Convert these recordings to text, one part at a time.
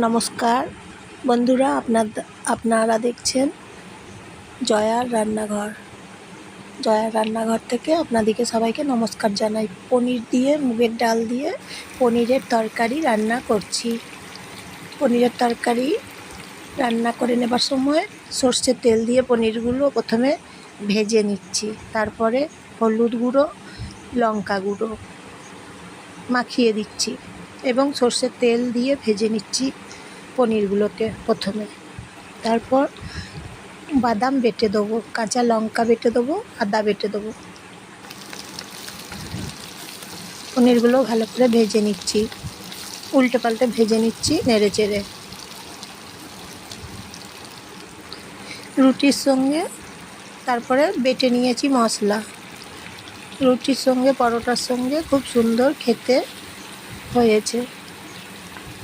নমস্কার। বন্ধুরা, আপনার আপনারা দেখছেন জয়ার রান্নাঘর। জয়ার রান্নাঘর থেকে আপনাদেরকে সবাইকে নমস্কার জানাই। পনির দিয়ে, মুগের ডাল দিয়ে পনিরের তরকারি রান্না করছি। পনিরের তরকারি রান্না করে নেবার সময় সর্ষের তেল দিয়ে পনিরগুলো প্রথমে ভেজে নিচ্ছি। তারপরে হলুদ গুঁড়ো, লঙ্কা গুঁড়ো মাখিয়ে দিচ্ছি। এবং সর্ষের তেল দিয়ে ভেজে নিচ্ছি পনিরগুলোকে প্রথমে। তারপর বাদাম বেটে দেবো, কাঁচা লঙ্কা বেটে দেবো, আদা বেটে দেবো। পনিরগুলো ভালো করে ভেজে নিচ্ছি। উল্টে পাল্টে ভেজে নিচ্ছি নেড়ে চেড়ে। রুটির সঙ্গে তারপরে বেটে নিয়েছি মশলা। রুটির সঙ্গে, পরোটার সঙ্গে খুব সুন্দর খেতে হয়েছে।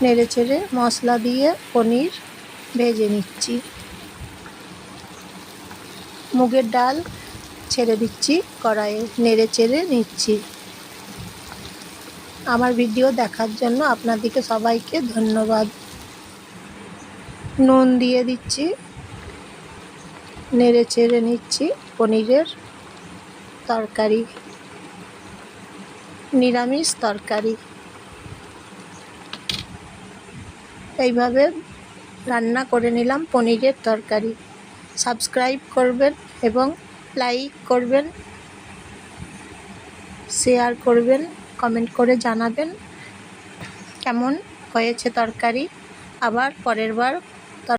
নেড়ে চেড়ে মশলা দিয়ে পনির ভেজে নিচ্ছি। মুগের ডাল ছেড়ে দিচ্ছি, কড়াইয়ে নেড়ে চেড়ে নিচ্ছি। আমার ভিডিও দেখার জন্য আপনাদেরকে সবাইকে ধন্যবাদ। নুন দিয়ে দিচ্ছি, নেড়ে চেড়ে নিচ্ছি পনিরের তরকারি, নিরামিষ তরকারি। এইভাবে রান্না করে নিলাম পনিরের তরকারি। সাবস্ক্রাইব করবেন এবং লাইক করবেন, শেয়ার করবেন, কমেন্ট করে জানাবেন কেমন হয়েছে তরকারি। আবার পরের বার